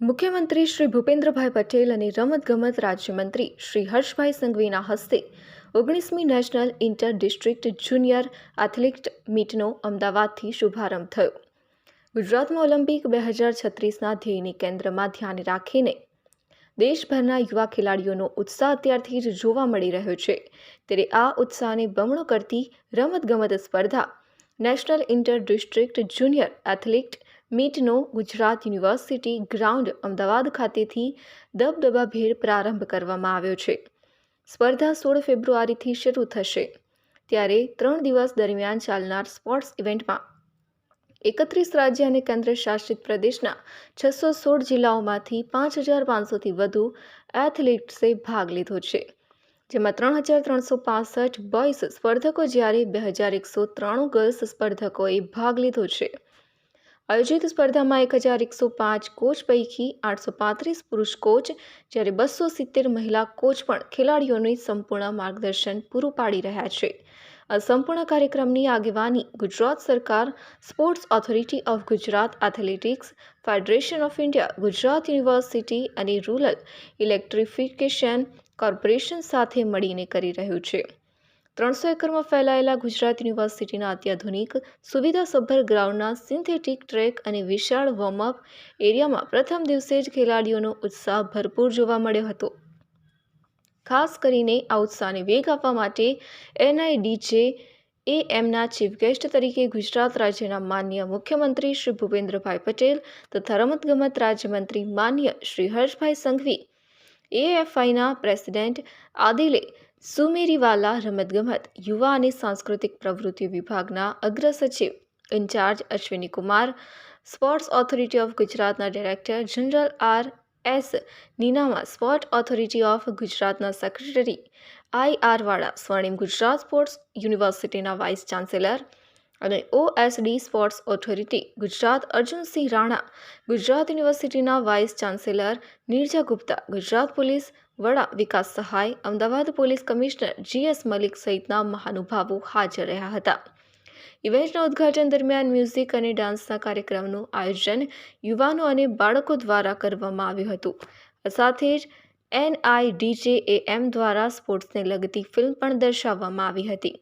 મુખ્યમંત્રી શ્રી ભૂપેન્દ્રભાઈ પટેલ અને રમતગમત રાજ્યમંત્રી શ્રી હર્ષભાઈ સંઘવીના હસ્તે ઓગણીસમી national inter district junior athlete મીટનો અમદાવાદથી શુભારંભ થયો. ગુજરાતમાં ઓલિમ્પિક બે હજાર છત્રીસના ધ્યેયને કેન્દ્રમાં ધ્યાને રાખીને દેશભરના યુવા ખેલાડીઓનો ઉત્સાહ અત્યારથી જ જોવા મળી રહ્યો છે. ત્યારે આ ઉત્સાહને બમણો કરતી રમતગમત સ્પર્ધા national inter district junior athlete મીટનો Gujarat university ground Ahmedabad ખાતેથી દબદબાભેર પ્રારંભ કરવામાં આવ્યો છે. સ્પર્ધા સોળ ફેબ્રુઆરીથી શરૂ થશે. ત્યારે ત્રણ દિવસ દરમિયાન ચાલનાર સ્પોર્ટ્સ ઇવેન્ટમાં એકત્રીસ રાજ્ય અને કેન્દ્ર શાસિત પ્રદેશના છસો સોળ જિલ્લાઓમાંથી પાંચ હજાર પાંચસોથી વધુ એથ્લેટ્સે ભાગ લીધો છે. જેમાં ત્રણ હજાર ત્રણસો પાસઠ બોયઝ સ્પર્ધકો જ્યારે બે હજાર એકસો ત્રાણું ગર્લ્સ સ્પર્ધકોએ ભાગ લીધો છે. આયોજિત સ્પર્ધામાં એક હજાર એકસો પાંચ કોચ પૈકી આઠસો પાંત્રીસ પુરુષ કોચ, જ્યારે બસો સિત્તેર મહિલા કોચ પણ ખેલાડીઓને સંપૂર્ણ માર્ગદર્શન પૂરું પાડી રહ્યા છે. આ સંપૂર્ણ કાર્યક્રમની આગેવાની ગુજરાત સરકાર sports authority of Gujarat athletics federation of India Gujarat university અને રૂરલ ઇલેક્ટ્રિફિકેશન કોર્પોરેશન સાથે મળીને કરી રહ્યું છે. ત્રણસો એકરમાં ફેલાયેલા ગુજરાત યુનિવર્સિટીના અત્યાધુનિક સુવિધાસભર ગ્રાઉન્ડના સિન્થેટિક ટ્રેક અને વિશાળ વોર્મઅપ એરિયામાં પ્રથમ દિવસે જ ખેલાડીઓનો ઉત્સાહ ભરપૂર જોવા મળ્યો હતો. ખાસ કરીને આ ઉત્સાહને વેગ આપવા માટે એનઆઈડીજે એ એમના ચીફ ગેસ્ટ તરીકે ગુજરાત રાજ્યના માન્ય મુખ્યમંત્રી શ્રી ભૂપેન્દ્રભાઈ પટેલ તથા રમતગમત રાજ્યમંત્રી માન્ય શ્રી હર્ષભાઈ સંઘવી, એએફઆઈના પ્રેસિડેન્ટ આદિલે સુમેરીવાલા રમતગમત, યુવા અને સાંસ્કૃતિક પ્રવૃત્તિ વિભાગના અગ્ર સચિવ in charge Ashwini Kumar, sports authority of ગુજરાતના ડાયરેક્ટર જનરલ આર એસ નીનામાં સ્પોર્ટ ઓથોરિટી ઓફ ગુજરાતના secretary I R Vala, Swarnim Gujarat sports યુનિવર્સિટીના વાઇસ ચાન્સેલર અને OSD sports authority Gujarat Arjunsinh Rana, Gujarat યુનિવર્સિટીના vice chancellor Neerja Gupta, Gujarat police વડા Vikas Sahay, Ahmedabad police commissioner GS Malik સહિતના મહાનુભાવો હાજર રહ્યા હતા. ઇવેન્ટના ઉદ્ઘાટન દરમિયાન મ્યુઝિક અને ડાન્સના કાર્યક્રમનું આયોજન યુવાનો અને બાળકો દ્વારા કરવામાં આવ્યું હતું. સાથે જ એનઆઈડીજેએએમ દ્વારા સ્પોર્ટ્સને લગતી ફિલ્મ પણ દર્શાવવામાં આવી હતી.